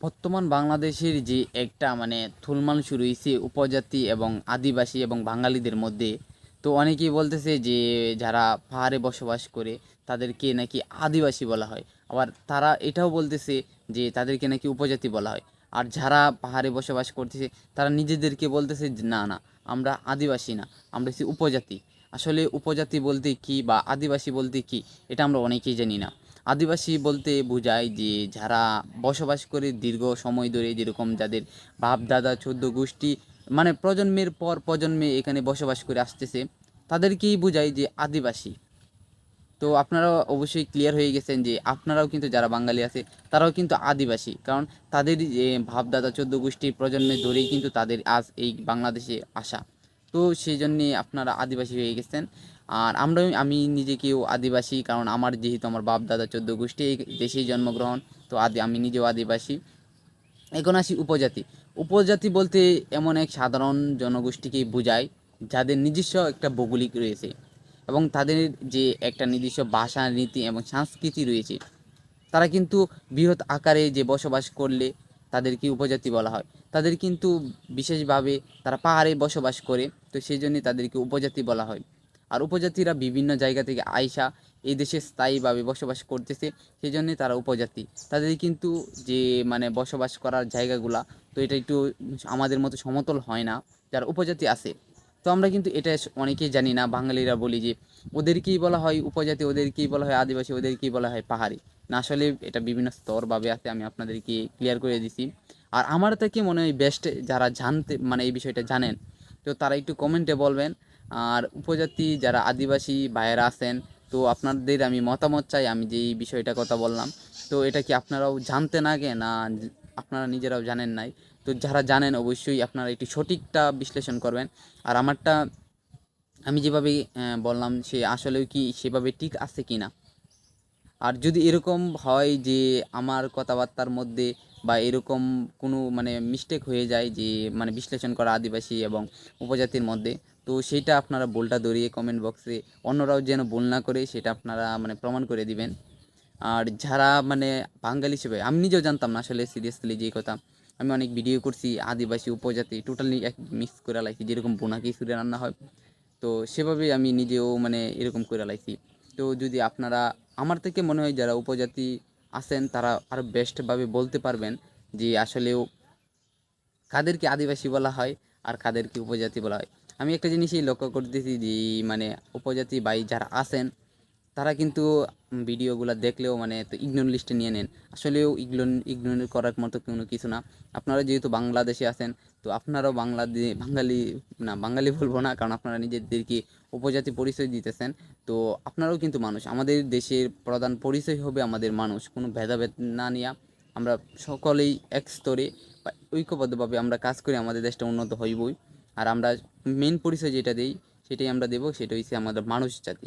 বর্তমান বাংলাদেশের যে একটা মানে থুলমাল শুরু হয়েছে উপজাতি এবং আদিবাসী এবং বাঙালিদের মধ্যে, তো অনেকেই বলতেছে যে যারা পাহাড়ে বসবাস করে তাদেরকে নাকি আদিবাসী বলা হয়। আবার তারা এটাও বলতেছে যে তাদেরকে নাকি উপজাতি বলা হয়। আর যারা পাহাড়ে বসবাস করতেছে, তারা নিজেদেরকে বলতেছে না না, আমরা আদিবাসী না, আমরা হচ্ছি উপজাতি। আসলে উপজাতি বলতে কি বা আদিবাসী বলতে কি, এটা আমরা অনেকেই জানি না। আদিবাসী বলতে বোঝায় যে যারা বসবাস করে দীর্ঘ সময় ধরে যেরকম যাদের বাপ দাদা চোদ্দ গোষ্ঠী মানে প্রজন্মের পর প্রজন্মে এখানে বসবাস করে আসতেছে, তাদেরকেই বোঝায় যে আদিবাসী। তো আপনারা অবশ্যই ক্লিয়ার হয়ে গেছেন যে আপনারাও কিন্তু যারা বাঙালি আছে, তারাও কিন্তু আদিবাসী। কারণ তাদের ভাবদাদা চোদ্দ গোষ্ঠীর প্রজন্মে ধরেই কিন্তু তাদের আজ এই বাংলাদেশে আসা। তো সেই জন্যে আপনারা আদিবাসী হয়ে গেছেন। আর আমরা, আমি নিজেকেও আদিবাসী, কারণ আমার যেহেতু আমার বাপ দাদা চোদ্দ গোষ্ঠী, এই দেশেই জন্মগ্রহণ, তো আদি, আমি নিজেও আদিবাসী। এখন আসি উপজাতি। উপজাতি বলতে এমন এক সাধারণ জনগোষ্ঠীকে বোঝায়, যাদের নিজস্ব একটা ভৌগোলিক রয়েছে এবং তাদের যে একটা নিজস্ব ভাষা, রীতি এবং সংস্কৃতি রয়েছে, তারা কিন্তু বৃহৎ আকারে যে বসবাস করলে তাদেরকে উপজাতি বলা হয়। তাদের কিন্তু বিশেষভাবে তারা পাহাড়ে বসবাস করে, তো সেই জন্যে তাদেরকে উপজাতি বলা হয়। আর উপজাতিরা বিভিন্ন জায়গা থেকে আইসা এই দেশে স্থায়ীভাবে বসবাস করতেছে, সেই জন্যে তারা উপজাতি। তাদের কিন্তু যে মানে বসবাস করার জায়গাগুলা, তো এটা একটু আমাদের মতো সমতল হয় না, যারা উপজাতি আছে। তো আমরা কিন্তু এটা অনেকেই জানি না, বাঙালিরা বলি যে, ওদেরকেই বলা হয় উপজাতি, ওদেরকেই বলা হয় আদিবাসী, ওদেরকেই বলা হয় পাহাড়ি। না আসলে এটা বিভিন্ন স্তরভাবে আছে, আমি আপনাদেরকে ক্লিয়ার করে দিছি। আর আমার থেকে মনে হয় বেস্ট যারা জানতে মানে এই বিষয়টা জানেন, তো তারা একটু কমেন্টে বলবেন। আর উপজাতি যারা আদিবাসী ভাইয়েরা আছেন, তো আপনাদের আমি মতামত চাই, আমি যে এই বিষয়টা কথা বললাম। তো এটা কি আপনারাও জানতেন আগে, না আপনারা নিজেরাও জানেন নাই? তো যারা জানেন অবশ্যই আপনারা একটু সঠিকটা বিশ্লেষণ করবেন। আর আমারটা, আমি যেভাবে বললাম, সে আসলেও কি সেভাবে ঠিক আছে কি না আর যদি এরকম হয় যে আমার কথাবার্তার মধ্যে বা এরকম কোনো মানে মিস্টেক হয়ে যায় যে মানে বিশ্লেষণ করা আদিবাসী এবং উপজাতির মধ্যে, তো সেইটা আপনারা বোলটা ধরিয়ে কমেন্ট বক্সে অন্যরাও যেন বোল না করে সেটা আপনারা মানে প্রমাণ করে দিবেন। আর যারা মানে বাঙালি হিসেবে, আমি নিজেও জানতাম না আসলে সিরিয়াসলি যে কথা। আমি অনেক ভিডিও করছি আদিবাসী, উপজাতি টোটালি এক মিক্স করে লাইছি, যেরকম বোনা খিচুড়ি রান্না হয়। তো সেভাবেই আমি নিজেও মানে এরকম করে লাইছি। তো যদি আপনারা আমার থেকে মনে হয় যারা উপজাতি আছেন, তারা আরও বেস্টভাবে বলতে পারবেন যে আসলেও কাদেরকে আদিবাসী বলা হয় আর কাদেরকে উপজাতি বলা হয়। আমি একটা জিনিসই লক্ষ্য করতেছি যে মানে উপজাতি বাই যারা আছেন তারা কিন্তু ভিডিওগুলো দেখলেও মানে তো ইগনোর লিস্টে নিয়ে নেন। আসলেও ইগনোর ইগনোর করার মতো কোনো কিছু না। আপনারা যেহেতু বাংলাদেশে আছেন, তো আপনারাও বাংলাদেশ বাঙালি, না, বাঙালি বলব না, কারণ আপনারা নিজেদেরকে উপজাতি পরিচয় দিতেছেন। তো আপনারাও কিন্তু মানুষ। আমাদের দেশের প্রধান পরিচয় হবে আমাদের মানুষ। কোনো ভেদাভেদ না নিয়ে আমরা সকলেই এক স্তরে বা ঐক্যবদ্ধভাবে আমরা কাজ করে আমাদের দেশটা উন্নত হইবই। আর আমরা মেন পরিচয় যেটা দিই, সেটাই আমরা দেবো। সেটা হচ্ছে আমাদের মানুষ জাতি।